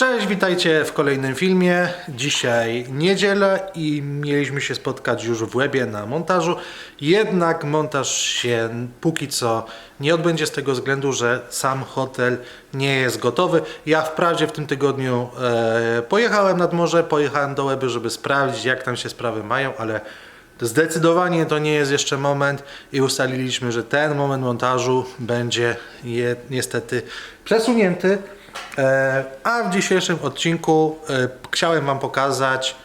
Cześć, witajcie w kolejnym filmie. Dzisiaj niedzielę i mieliśmy się spotkać już w Łebie na montażu. Jednak montaż się póki co nie odbędzie z tego względu, że sam hotel nie jest gotowy. Ja wprawdzie w tym tygodniu e, pojechałem nad morze, pojechałem do Łeby, żeby sprawdzić jak tam się sprawy mają, ale Zdecydowanie to nie jest jeszcze moment i ustaliliśmy, że ten moment montażu będzie je, niestety przesunięty. E, a w dzisiejszym odcinku e, chciałem Wam pokazać,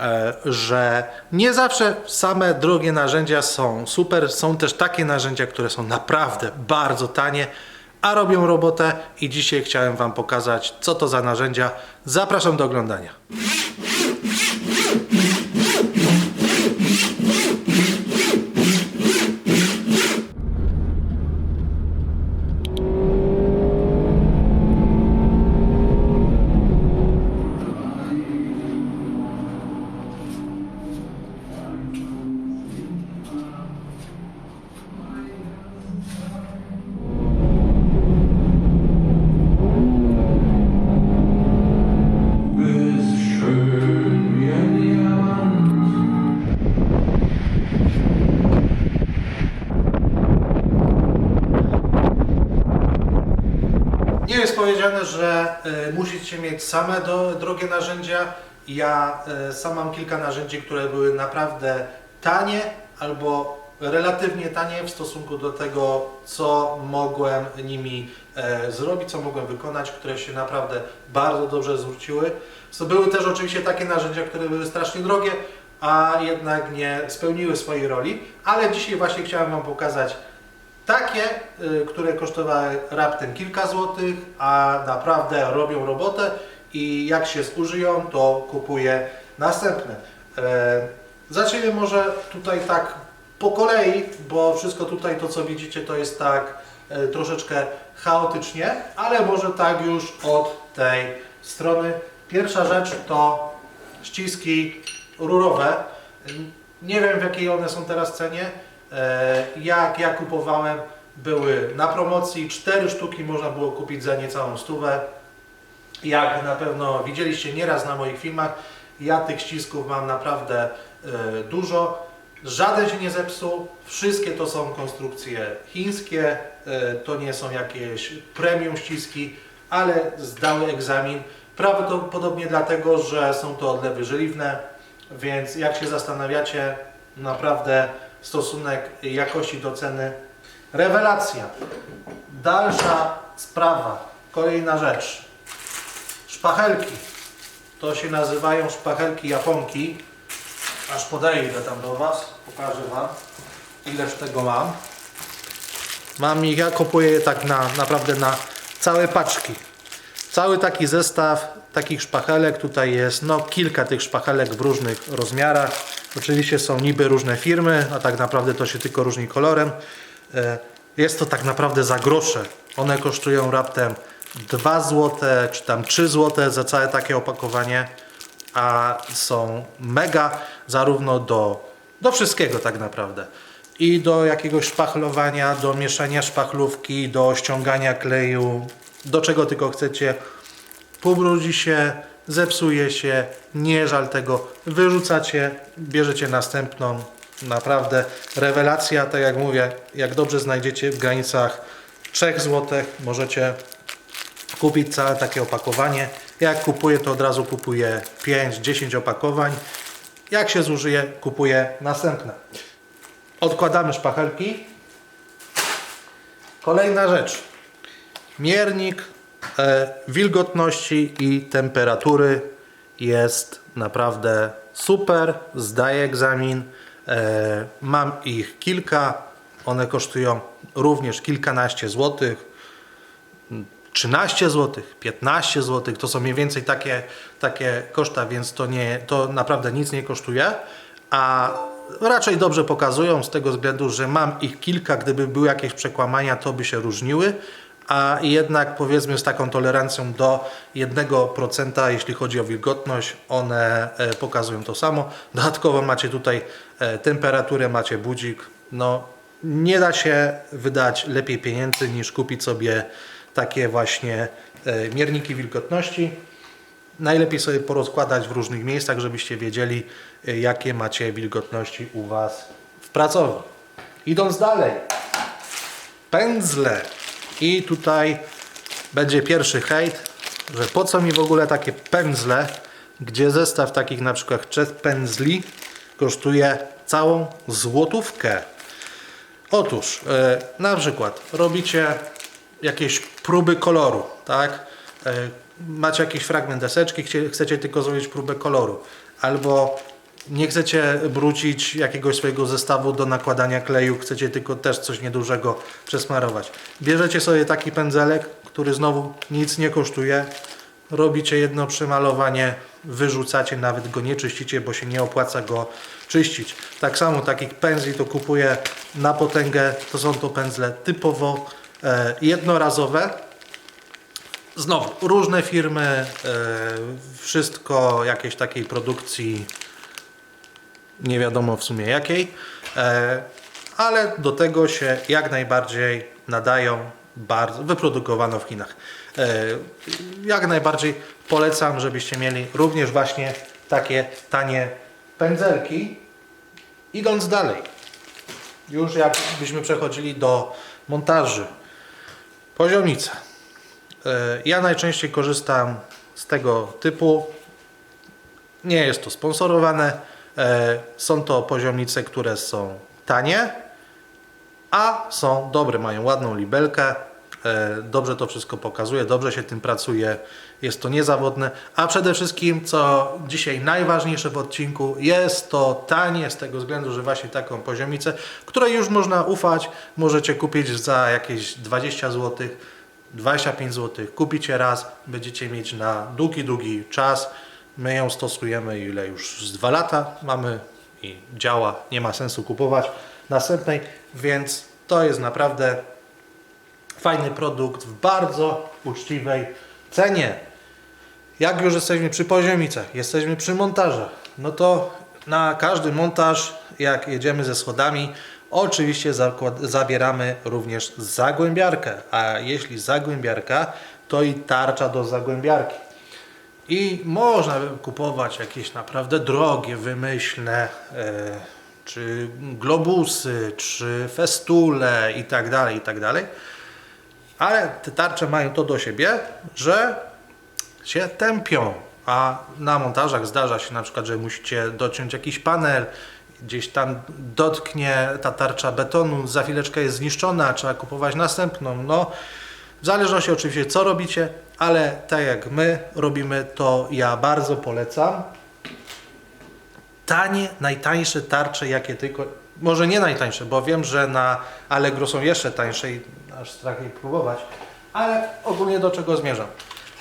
e, że nie zawsze same drogie narzędzia są super. Są też takie narzędzia, które są naprawdę bardzo tanie, a robią robotę. I dzisiaj chciałem Wam pokazać, co to za narzędzia. Zapraszam do oglądania. Powiedziane, że y, musicie mieć same do, drogie narzędzia. Ja y, sam mam kilka narzędzi, które były naprawdę tanie albo relatywnie tanie w stosunku do tego, co mogłem nimi e, zrobić, co mogłem wykonać, które się naprawdę bardzo dobrze zwróciły. So, były też oczywiście takie narzędzia, które były strasznie drogie, a jednak nie spełniły swojej roli, ale dzisiaj właśnie chciałem Wam pokazać takie, y, które kosztowały raptem kilka złotych, a naprawdę robią robotę i jak się zużyją, to kupuję następne. E, Zacznijmy może tutaj tak po kolei, bo wszystko tutaj to co widzicie to jest tak e, troszeczkę chaotycznie, ale może tak już od tej strony. Pierwsza rzecz to ściski rurowe. Nie wiem w jakiej one są teraz cenie. E, Jak ja kupowałem, były na promocji. Cztery sztuki można było kupić za niecałą stówę. Jak na pewno widzieliście nieraz na moich filmach, ja tych ścisków mam naprawdę e, dużo. Żaden się nie zepsuł. Wszystkie to są konstrukcje chińskie. e, To nie są jakieś premium ściski, ale zdały egzamin. Prawdopodobnie dlatego, że są to odlewy żeliwne, więc jak się zastanawiacie, naprawdę stosunek jakości do ceny rewelacja. Dalsza sprawa, kolejna rzecz. Szpachelki. To się nazywają szpachelki japonki. Aż podaję ile tam do Was. Pokażę Wam ileż tego mam. Mam ich, ja kupuję je tak na, naprawdę na całe paczki. Cały taki zestaw takich szpachelek. Tutaj jest no, kilka tych szpachelek w różnych rozmiarach. Oczywiście są niby różne firmy, a tak naprawdę to się tylko różni kolorem. E, Jest to tak naprawdę za grosze. One kosztują raptem 2 zł czy tam 3 zł za całe takie opakowanie, a są mega zarówno do, do wszystkiego tak naprawdę. I do jakiegoś szpachlowania, do mieszania szpachlówki, do ściągania kleju, do czego tylko chcecie pobrudzi się, zepsuje się, nie żal tego, wyrzucacie, bierzecie następną, naprawdę rewelacja, tak jak mówię, jak dobrze znajdziecie w granicach 3 zł, możecie kupić całe takie opakowanie. Jak kupuję, to od razu kupuję 5-10 opakowań. Jak się zużyje, kupuję następne. Odkładamy szpachelki. Kolejna rzecz. Miernik wilgotności i temperatury jest naprawdę super. Zdaję egzamin. E, mam ich kilka. One kosztują również kilkanaście złotych. 13 zł, 15 zł, to są mniej więcej takie, takie koszta, więc to, nie, to naprawdę nic nie kosztuje, a raczej dobrze pokazują z tego względu, że mam ich kilka, gdyby były jakieś przekłamania, to by się różniły, a jednak powiedzmy z taką tolerancją do 1%, jeśli chodzi o wilgotność, one e, pokazują to samo. Dodatkowo macie tutaj e, temperaturę, macie budzik, no nie da się wydać lepiej pieniędzy niż kupić sobie takie właśnie e, mierniki wilgotności. najlepiej sobie porozkładać w różnych miejscach, żebyście wiedzieli, jakie macie wilgotności u Was w pracowni. Idąc dalej, pędzle. I tutaj będzie pierwszy hejt, że po co mi w ogóle takie pędzle, gdzie zestaw takich na przykład trzech pędzli kosztuje całą złotówkę. Otóż, e, na przykład robicie jakieś próby koloru, tak? E, macie jakiś fragment deseczki, chcecie tylko zrobić próbę koloru, albo nie chcecie brudzić jakiegoś swojego zestawu do nakładania kleju, chcecie tylko też coś niedużego przesmarować. Bierzecie sobie taki pędzelek, który znowu nic nie kosztuje, robicie jedno przemalowanie, wyrzucacie, nawet go nie czyścicie, bo się nie opłaca go czyścić. Tak samo takich pędzli to kupuję na potęgę, to są to pędzle typowo e, jednorazowe. Znowu, różne firmy, e, wszystko jakiejś takiej produkcji nie wiadomo w sumie jakiej, e, ale do tego się jak najbardziej nadają, bardzo, wyprodukowano w Chinach. E, jak najbardziej polecam, żebyście mieli również właśnie takie tanie pędzelki. Idąc dalej, już jakbyśmy przechodzili do montaży. Poziomica. E, Ja najczęściej korzystam z tego typu. Nie jest to sponsorowane. E, Są to poziomice, które są tanie, a są dobre, mają ładną libelkę. e, Dobrze to wszystko pokazuje, dobrze się tym pracuje, jest to niezawodne, a przede wszystkim, co dzisiaj najważniejsze w odcinku, jest to tanie z tego względu, że właśnie taką poziomicę, której już można ufać, możecie kupić za jakieś 20 zł, 25 zł, kupicie raz, będziecie mieć na długi, długi czas. My ją stosujemy ile już z dwa lata mamy i działa, nie ma sensu kupować następnej, więc to jest naprawdę fajny produkt w bardzo uczciwej cenie. Jak już jesteśmy przy poziomicach, jesteśmy przy montażach, no to na każdy montaż, jak jedziemy ze schodami, oczywiście zabieramy również zagłębiarkę, a jeśli zagłębiarka, to i tarcza do zagłębiarki. I można kupować jakieś naprawdę drogie, wymyślne, e, czy globusy, czy festule i tak dalej, i tak dalej. Ale te tarcze mają to do siebie, że się tępią. A na montażach zdarza się na przykład, że musicie dociąć jakiś panel, gdzieś tam dotknie ta tarcza betonu, za chwileczkę jest zniszczona, trzeba kupować następną. No, w zależności oczywiście co robicie, ale tak jak my robimy, to ja bardzo polecam. Tanie, najtańsze tarcze, jakie tylko. Może nie najtańsze, bo wiem, że na Allegro są jeszcze tańsze i aż strach jej próbować, ale ogólnie do czego zmierzam?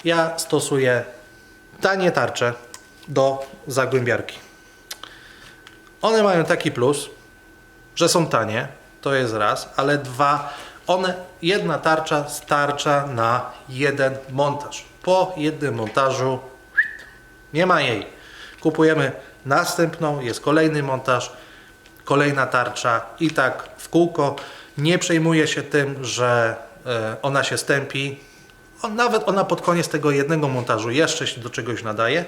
Ja stosuję tanie tarcze do zagłębiarki. One mają taki plus, że są tanie, to jest raz, ale dwa, one, jedna tarcza starcza na jeden montaż. Po jednym montażu nie ma jej. Kupujemy następną, jest kolejny montaż, kolejna tarcza i tak w kółko. Nie przejmuję się tym, że e, ona się stępi. Nawet ona pod koniec tego jednego montażu jeszcze się do czegoś nadaje,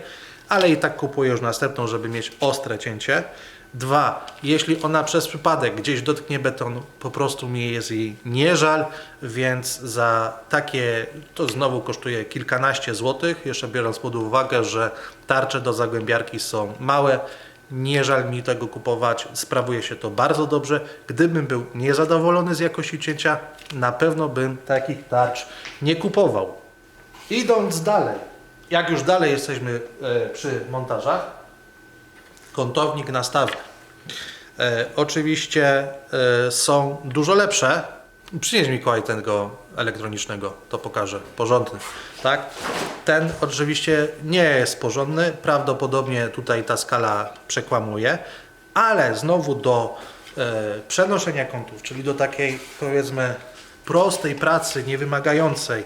ale i tak kupuję już następną, żeby mieć ostre cięcie. Dwa, jeśli ona przez przypadek gdzieś dotknie betonu, po prostu mi jest jej nie żal, więc za takie, to znowu kosztuje kilkanaście złotych, jeszcze biorąc pod uwagę, że tarcze do zagłębiarki są małe, nie żal mi tego kupować, sprawuje się to bardzo dobrze. Gdybym był niezadowolony z jakości cięcia, na pewno bym takich tarcz nie kupował. Idąc dalej, jak już dalej jesteśmy e, przy montażach, kątownik nastawny. E, oczywiście e, są dużo lepsze. Przynieś Mikołaj tego elektronicznego, to pokażę. Porządny. Tak? Ten oczywiście nie jest porządny. Prawdopodobnie tutaj ta skala przekłamuje, ale znowu do e, przenoszenia kątów, czyli do takiej powiedzmy prostej pracy, niewymagającej,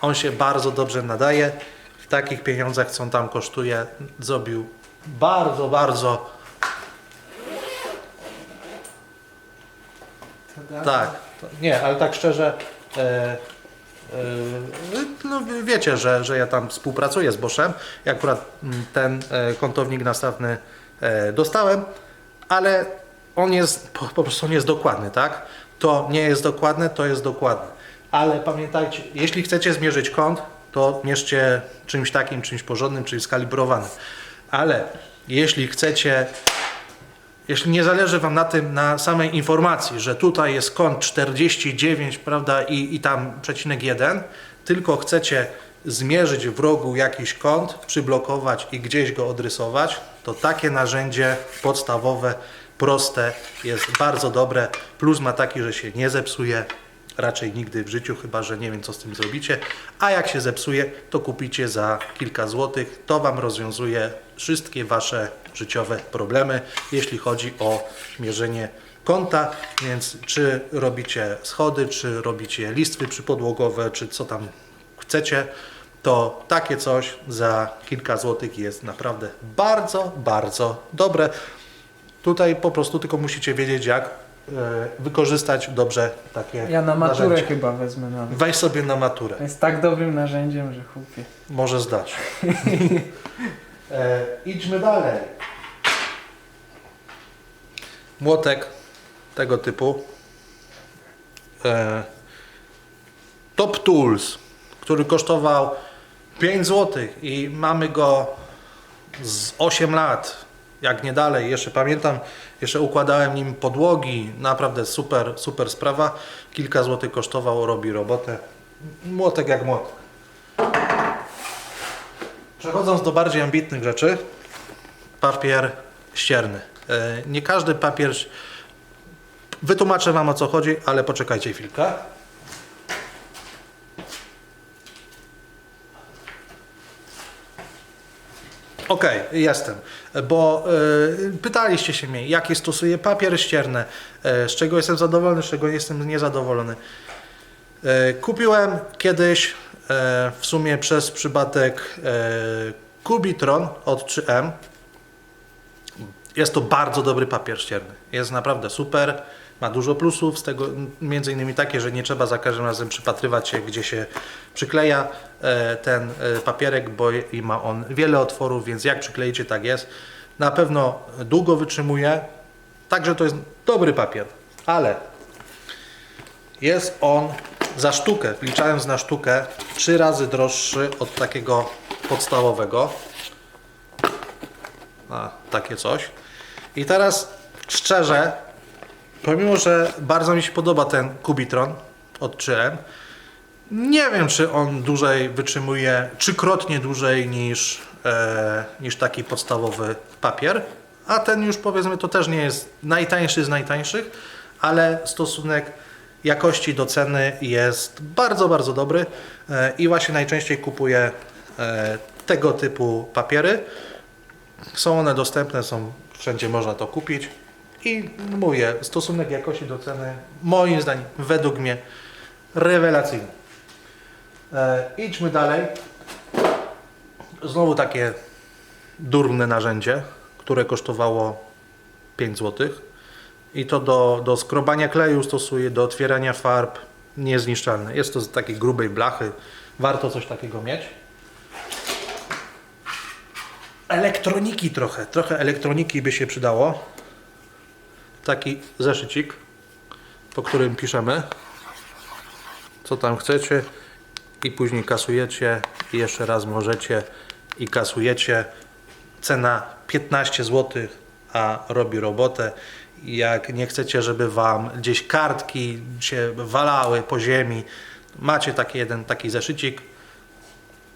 on się bardzo dobrze nadaje. W takich pieniądzach, co on tam kosztuje, zrobił bardzo, bardzo tak. Nie, ale tak szczerze, e, Yy, No, wiecie, że, że ja tam współpracuję z Boszem. Ja akurat mm, ten e, kątownik nastawny e, dostałem, ale on jest po, prostu on jest dokładny, tak? To nie jest dokładne, to jest dokładne. Ale pamiętajcie, jeśli chcecie zmierzyć kąt, to mierzcie czymś takim, czymś porządnym, czymś skalibrowanym. Ale jeśli chcecie jeśli nie zależy Wam na tym, na samej informacji, że tutaj jest kąt 49, prawda, i, i tam przecinek 1, tylko chcecie zmierzyć w rogu jakiś kąt, przyblokować i gdzieś go odrysować, to takie narzędzie podstawowe, proste, jest bardzo dobre. Plus ma taki, że się nie zepsuje, raczej nigdy w życiu, chyba że nie wiem co z tym zrobicie. A jak się zepsuje, to kupicie za kilka złotych. To Wam rozwiązuje wszystkie Wasze życiowe problemy, jeśli chodzi o mierzenie kąta. Więc czy robicie schody, czy robicie listwy przypodłogowe, czy co tam chcecie, to takie coś za kilka złotych jest naprawdę bardzo, bardzo dobre. Tutaj po prostu tylko musicie wiedzieć, jak wykorzystać dobrze takie Ja na maturę narzędzie. chyba wezmę nawet. Weź sobie na maturę. Jest tak dobrym narzędziem, że chłopie. Może zdać. e, idźmy dalej. Młotek tego typu. E, Top Tools, który kosztował 5 zł i mamy go z 8 lat, jak nie dalej. Jeszcze pamiętam, jeszcze układałem nim podłogi. Naprawdę super, super sprawa. Kilka złotych kosztował, robi robotę. Młotek jak młotek. Przechodząc do bardziej ambitnych rzeczy, papier ścierny. E, Nie każdy papier. Wytłumaczę Wam o co chodzi, ale poczekajcie chwilkę. Okej, jestem. Bo e, pytaliście się mnie, jaki stosuję papier ścierny, e, z czego jestem zadowolony, z czego jestem niezadowolony. E, Kupiłem kiedyś e, w sumie przez przypadek e, Kubitron od 3M. Jest to bardzo dobry papier ścierny. Jest naprawdę super. Ma dużo plusów, z tego między innymi takie, że nie trzeba za każdym razem przypatrywać się, gdzie się przykleja e, ten e, papierek, bo i ma on wiele otworów, więc jak przykleicie, tak jest. Na pewno długo wytrzymuje, także to jest dobry papier, ale jest on za sztukę, wliczając na sztukę, trzy razy droższy od takiego podstawowego. A, takie coś. I teraz szczerze, pomimo, że bardzo mi się podoba ten Kubitron od 3M, nie wiem, czy on dłużej wytrzymuje, trzykrotnie dłużej niż, e, niż taki podstawowy papier. A ten już powiedzmy to też nie jest najtańszy z najtańszych, ale stosunek jakości do ceny jest bardzo, bardzo dobry e, i właśnie najczęściej kupuję e, tego typu papiery. Są one dostępne, są wszędzie można to kupić i mówię, stosunek jakości do ceny moim zdaniem, według mnie rewelacyjny. E, idźmy dalej. Znowu takie durne narzędzie, które kosztowało 5 zł. I to do, do skrobania kleju stosuję, do otwierania farb niezniszczalne. Jest to z takiej grubej blachy. Warto coś takiego mieć. Elektroniki trochę, trochę elektroniki by się przydało. Taki zeszycik, po którym piszemy, co tam chcecie i później kasujecie i jeszcze raz możecie i kasujecie. Cena 15 zł, a robi robotę. Jak nie chcecie, żeby wam gdzieś kartki się walały po ziemi, macie taki jeden taki zeszycik,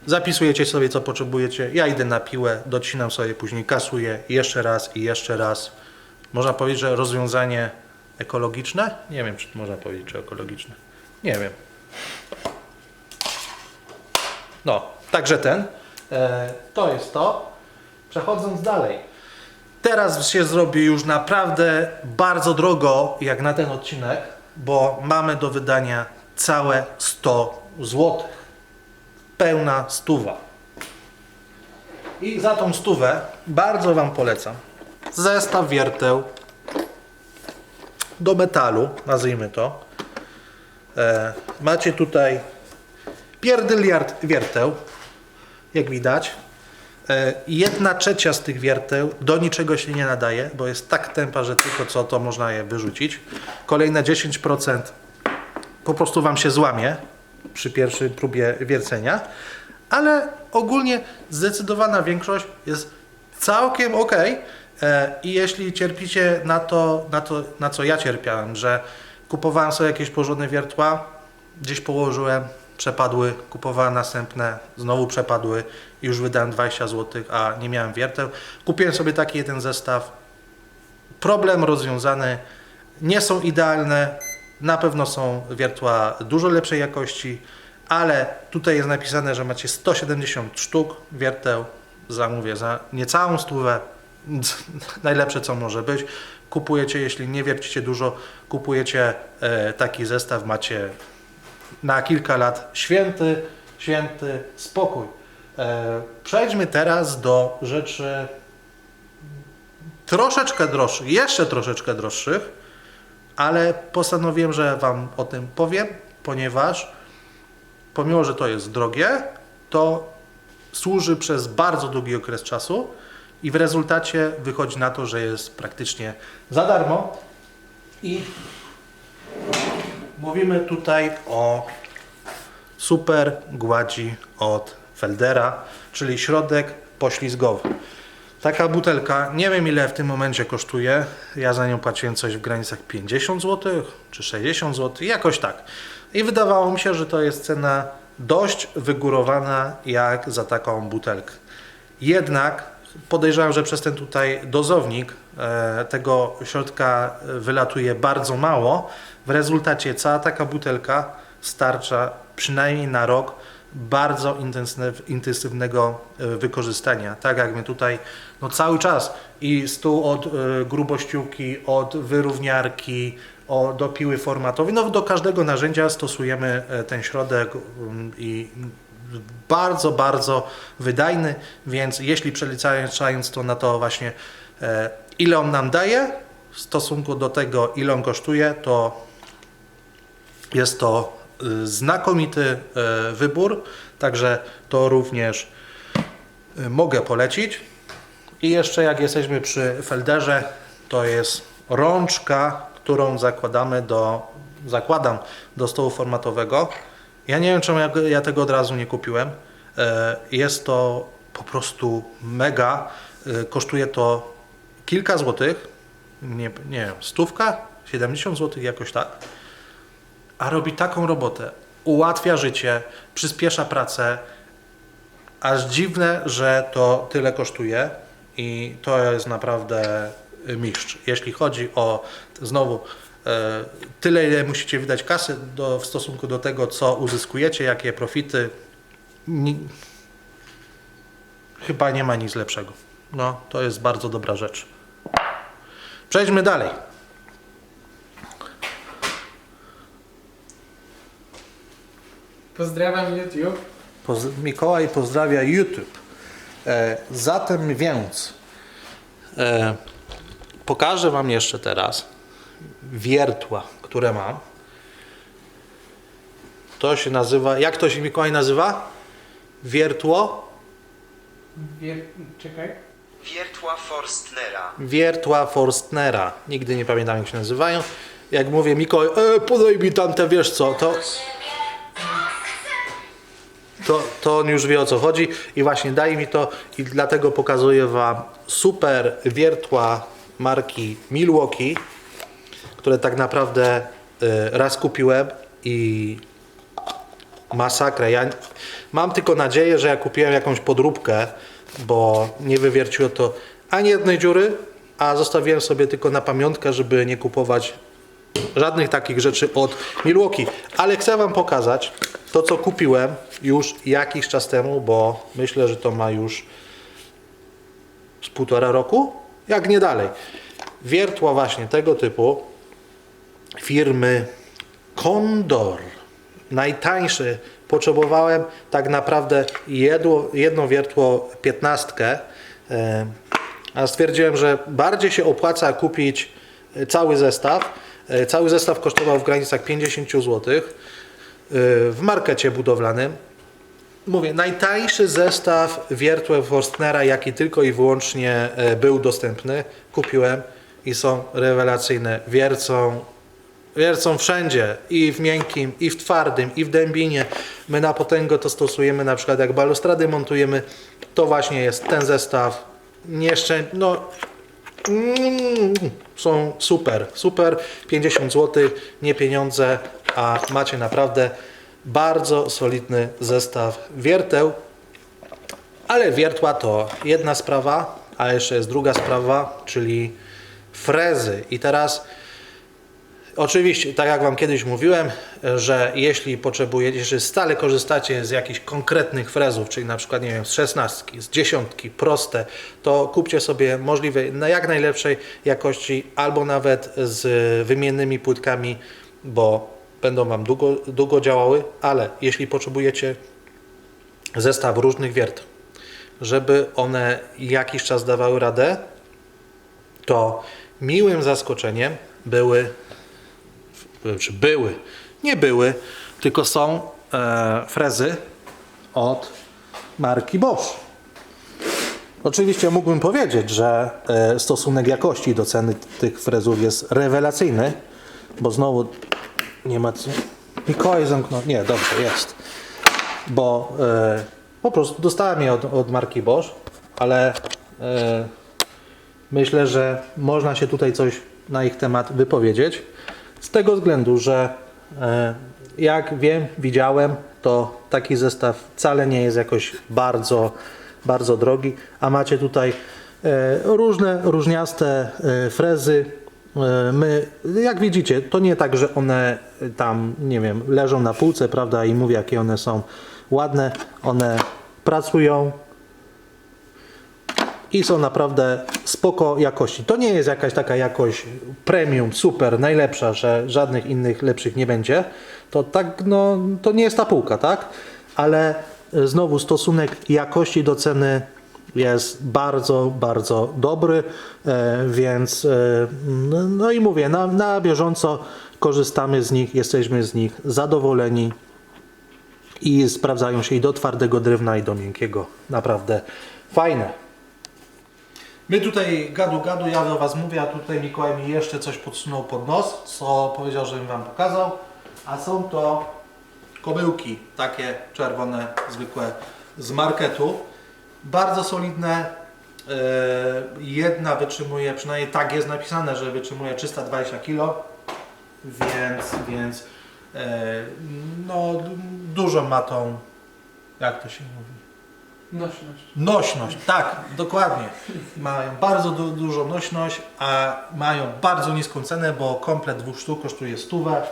Zapisujecie sobie, co potrzebujecie. Ja idę na piłę, docinam sobie, później kasuję jeszcze raz i jeszcze raz. Można powiedzieć, że rozwiązanie ekologiczne? Nie wiem, czy można powiedzieć, czy ekologiczne. Nie wiem. No, także ten. E, to jest to. Przechodząc dalej. Teraz się zrobi już naprawdę bardzo drogo, jak na ten odcinek, bo mamy do wydania całe 100 złotych pełna stuwa. I za tą stówę bardzo Wam polecam zestaw wierteł do metalu, nazwijmy to. E, macie tutaj pierdyliard wierteł, jak widać. E, Jedna trzecia z tych wierteł do niczego się nie nadaje, bo jest tak tempa, że tylko co to można je wyrzucić. Kolejne 10% po prostu Wam się złamie przy pierwszej próbie wiercenia, ale ogólnie zdecydowana większość jest całkiem ok. I jeśli cierpicie na to, na to, na co ja cierpiałem, że kupowałem sobie jakieś porządne wiertła, gdzieś położyłem, przepadły, kupowałem następne, znowu przepadły i już wydałem 20 zł, a nie miałem wierteł. Kupiłem sobie taki jeden zestaw. Problem rozwiązany. Nie są idealne, na pewno są wiertła dużo lepszej jakości, ale tutaj jest napisane, że macie 170 sztuk wierteł. Zamówię za niecałą stówę. Najlepsze co może być. Kupujecie, jeśli nie wiercicie dużo, kupujecie e, taki zestaw, macie na kilka lat święty, święty spokój. E, przejdźmy teraz do rzeczy troszeczkę droższych, jeszcze troszeczkę droższych, ale postanowiłem, że Wam o tym powiem, ponieważ pomimo, że to jest drogie, to służy przez bardzo długi okres czasu i w rezultacie wychodzi na to, że jest praktycznie za darmo i mówimy tutaj o super gładzi od Feldera, czyli środek poślizgowy. Taka butelka, nie wiem ile w tym momencie kosztuje. Ja za nią płaciłem coś w granicach 50 zł czy 60 zł, jakoś tak. I wydawało mi się, że to jest cena dość wygórowana jak za taką butelkę. Jednak podejrzewam, że przez ten tutaj dozownik e, tego środka wylatuje bardzo mało. W rezultacie cała taka butelka starcza przynajmniej na rok bardzo intensyw, intensywnego e, wykorzystania. Tak jak my tutaj no cały czas i stół od e, grubościówki, od wyrówniarki, o, do piły formatowej, no do każdego narzędzia stosujemy e, ten środek mm, i bardzo, bardzo wydajny, więc jeśli przeliczając to na to właśnie e, ile on nam daje w stosunku do tego ile on kosztuje, to jest to y, znakomity e, wybór, także to również y, mogę polecić. I jeszcze jak jesteśmy przy Felderze, to jest rączka, którą zakładamy do, zakładam do stołu formatowego. Ja nie wiem, czemu ja, ja tego od razu nie kupiłem. E, Jest to po prostu mega. E, Kosztuje to kilka złotych, nie, nie wiem, stówka, 70 złotych, jakoś tak a robi taką robotę. Ułatwia życie, przyspiesza pracę. Aż dziwne, że to tyle kosztuje i to jest naprawdę mistrz. Jeśli chodzi o znowu tyle, ile musicie wydać kasy do, w stosunku do tego, co uzyskujecie, jakie profity, ni, chyba nie ma nic lepszego. No, to jest bardzo dobra rzecz. Przejdźmy dalej. Pozdrawiam YouTube. Poz- Mikołaj pozdrawia YouTube. E, zatem więc e, pokażę Wam jeszcze teraz wiertła, które mam. To się nazywa, jak to się Mikołaj nazywa? Wiertło? Wier... Czekaj. Wiertła Forstnera. Wiertła Forstnera. Nigdy nie pamiętam jak się nazywają. Jak mówię Mikołaj, e, podaj mi tamte, wiesz co, to... To, to on już wie o co chodzi i właśnie daj mi to i dlatego pokazuję Wam super wiertła marki Milwaukee, które tak naprawdę y, raz kupiłem i masakra. Ja mam tylko nadzieję, że ja kupiłem jakąś podróbkę, bo nie wywierciło to ani jednej dziury, a zostawiłem sobie tylko na pamiątkę, żeby nie kupować żadnych takich rzeczy od Milwaukee. Ale chcę Wam pokazać to, co kupiłem już jakiś czas temu, bo myślę, że to ma już z półtora roku, jak nie dalej. Wiertła właśnie tego typu firmy Condor. Najtańszy. Potrzebowałem tak naprawdę jedło, jedno wiertło piętnastkę, e, a stwierdziłem, że bardziej się opłaca kupić e, cały zestaw. E, Cały zestaw kosztował w granicach 50 zł w markecie budowlanym. mówię, najtańszy zestaw wiertła Forstnera, jaki tylko i wyłącznie był dostępny, kupiłem i są rewelacyjne. Wiercą, wiercą wszędzie, i w miękkim, i w twardym, i w dębinie. My na potęgę to stosujemy, na przykład jak balustrady montujemy, to właśnie jest ten zestaw. Nieszczę... no Mm, są super, super. 50 zł, nie pieniądze, a macie naprawdę bardzo solidny zestaw wierteł. Ale wiertła to jedna sprawa, a jeszcze jest druga sprawa, czyli frezy. I teraz Oczywiście, tak jak Wam kiedyś mówiłem, że jeśli potrzebujecie, jeśli stale korzystacie z jakichś konkretnych frezów, czyli na przykład, nie wiem, z szesnastki, z dziesiątki, proste, to kupcie sobie możliwie na jak najlepszej jakości, albo nawet z wymiennymi płytkami, bo będą Wam długo, długo działały, ale jeśli potrzebujecie zestaw różnych wierteł, żeby one jakiś czas dawały radę, to miłym zaskoczeniem były czy były, nie były, tylko są e, frezy od marki Bosch. Oczywiście mógłbym powiedzieć, że e, stosunek jakości do ceny tych frezów jest rewelacyjny, bo znowu nie ma co. Mikołaj zamknął. Nie, dobrze, jest. Bo e, po prostu dostałem je od, od marki Bosch, ale e, myślę, że można się tutaj coś na ich temat wypowiedzieć. Z tego względu, że e, jak wiem, widziałem, to taki zestaw wcale nie jest jakoś bardzo, bardzo drogi, a macie tutaj e, różne, różniaste e, frezy. My, jak widzicie, to nie tak, że one tam, nie wiem, leżą na półce, prawda, i mówię, jakie one są ładne. One pracują, i są naprawdę spoko jakości. To nie jest jakaś taka jakość premium, super, najlepsza, że żadnych innych lepszych nie będzie. To tak, no, to nie jest ta półka, tak? Ale e, znowu stosunek jakości do ceny jest bardzo, bardzo dobry, e, więc e, no, no i mówię, na, na bieżąco korzystamy z nich, jesteśmy z nich zadowoleni i sprawdzają się i do twardego drewna i do miękkiego. Naprawdę fajne. My tutaj gadu gadu, ja do Was mówię, a tutaj Mikołaj mi jeszcze coś podsunął pod nos, co powiedział, żebym Wam pokazał. A są to kobyłki, takie czerwone, zwykłe z marketu. Bardzo solidne. Yy, Jedna wytrzymuje, przynajmniej tak jest napisane, że wytrzymuje 320 kg, więc, więc yy, no, dużo ma tą, jak to się mówi? Nośność. Nośność, tak, dokładnie. Mają bardzo du dużą nośność, a mają bardzo niską cenę, bo komplet dwóch sztuk kosztuje stówę.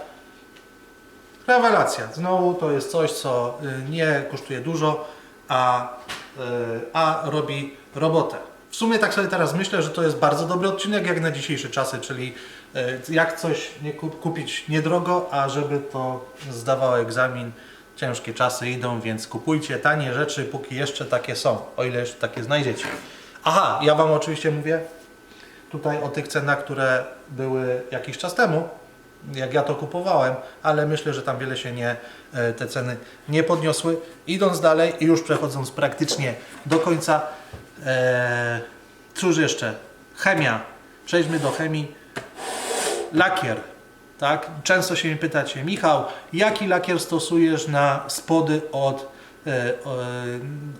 Rewelacja. Znowu to jest coś, co y, nie kosztuje dużo, a, y, a robi robotę. W sumie tak sobie teraz myślę, że to jest bardzo dobry odcinek jak na dzisiejsze czasy, czyli y, jak coś nie kup kupić niedrogo, a żeby to zdawało egzamin. Ciężkie czasy idą, więc kupujcie tanie rzeczy, póki jeszcze takie są, o ile jeszcze takie znajdziecie. Aha, ja Wam oczywiście mówię tutaj o tych cenach, które były jakiś czas temu, jak ja to kupowałem, ale myślę, że tam wiele się nie, e, te ceny nie podniosły. Idąc dalej i już przechodząc praktycznie do końca, e, cóż jeszcze? Chemia. Przejdźmy do chemii. Lakier. Tak? Często się mnie pytacie, Michał, jaki lakier stosujesz na spody od, e, e,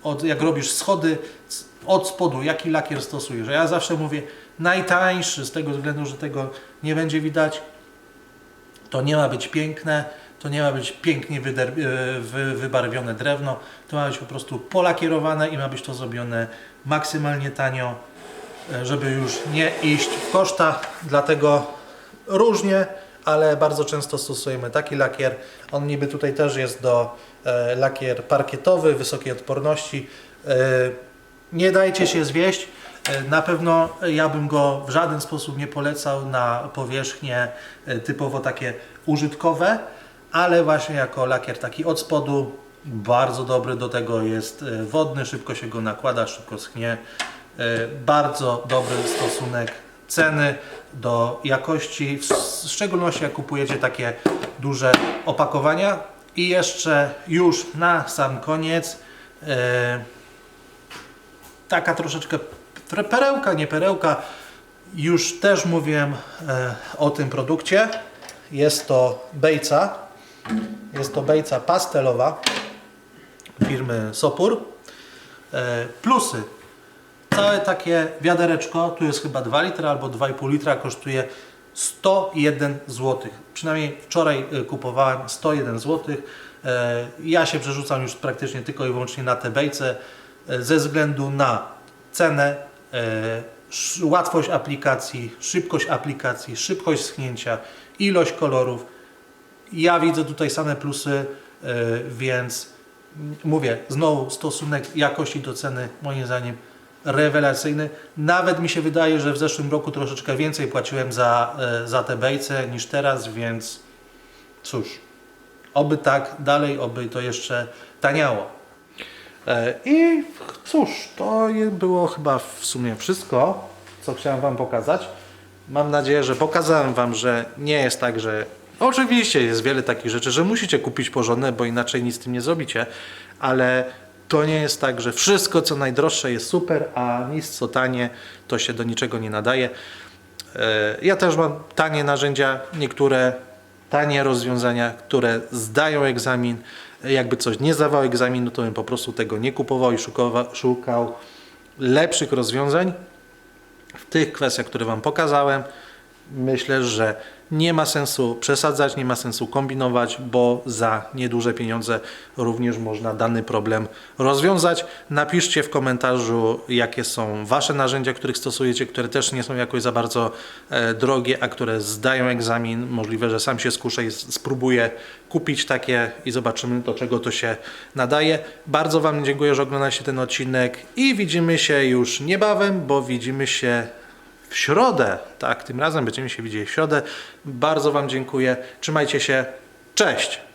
od jak robisz schody od spodu, jaki lakier stosujesz? Ja zawsze mówię najtańszy, z tego względu, że tego nie będzie widać. To nie ma być piękne, to nie ma być pięknie e, wy, wybarwione drewno, to ma być po prostu polakierowane i ma być to zrobione maksymalnie tanio, żeby już nie iść w koszta, dlatego różnie, ale bardzo często stosujemy taki lakier. On niby tutaj też jest do e, lakier parkietowy, wysokiej odporności. E, nie dajcie się zwieść. E, Na pewno ja bym go w żaden sposób nie polecał na powierzchnie typowo takie użytkowe, ale właśnie jako lakier taki od spodu bardzo dobry do tego jest e, wodny, szybko się go nakłada, szybko schnie. E, Bardzo dobry stosunek ceny do jakości, w szczególności jak kupujecie takie duże opakowania. I jeszcze już na sam koniec e, taka troszeczkę perełka, nie perełka. Już też mówiłem e, o tym produkcie. Jest to bejca. Jest to bejca pastelowa firmy Sopur. E, plusy. Całe takie wiadereczko, tu jest chyba 2 litry albo 2,5 litra, kosztuje 101 zł. Przynajmniej wczoraj e, kupowałem 101 zł. E, Ja się przerzucam już praktycznie tylko i wyłącznie na te bejce e, ze względu na cenę, łatwość aplikacji, szybkość aplikacji, szybkość schnięcia, ilość kolorów. Ja widzę tutaj same plusy, więc mówię, znowu stosunek jakości do ceny moim zdaniem rewelacyjny. Nawet mi się wydaje, że w zeszłym roku troszeczkę więcej płaciłem za, e, za te bejce niż teraz, więc cóż, oby tak dalej, oby to jeszcze taniało. E, I cóż, to było chyba w sumie wszystko, co chciałem Wam pokazać. Mam nadzieję, że pokazałem Wam, że nie jest tak, że oczywiście jest wiele takich rzeczy, że musicie kupić porządne, bo inaczej nic z tym nie zrobicie, ale to nie jest tak, że wszystko co najdroższe jest super, a nic co tanie to się do niczego nie nadaje. E, Ja też mam tanie narzędzia, niektóre tanie rozwiązania, które zdają egzamin. Jakby coś nie zdawał egzaminu, to bym po prostu tego nie kupował i szukowa- szukał lepszych rozwiązań w tych kwestiach, które Wam pokazałem. Myślę, że nie ma sensu przesadzać, nie ma sensu kombinować, bo za nieduże pieniądze również można dany problem rozwiązać. Napiszcie w komentarzu, jakie są Wasze narzędzia, których stosujecie, które też nie są jakoś za bardzo e, drogie, a które zdają egzamin. Możliwe, że sam się skuszę i spróbuję kupić takie i zobaczymy, do czego to się nadaje. Bardzo Wam dziękuję, że oglądaliście ten odcinek i widzimy się już niebawem, bo widzimy się w środę. Tak, tym razem będziemy się widzieli w środę. Bardzo Wam dziękuję. Trzymajcie się. Cześć!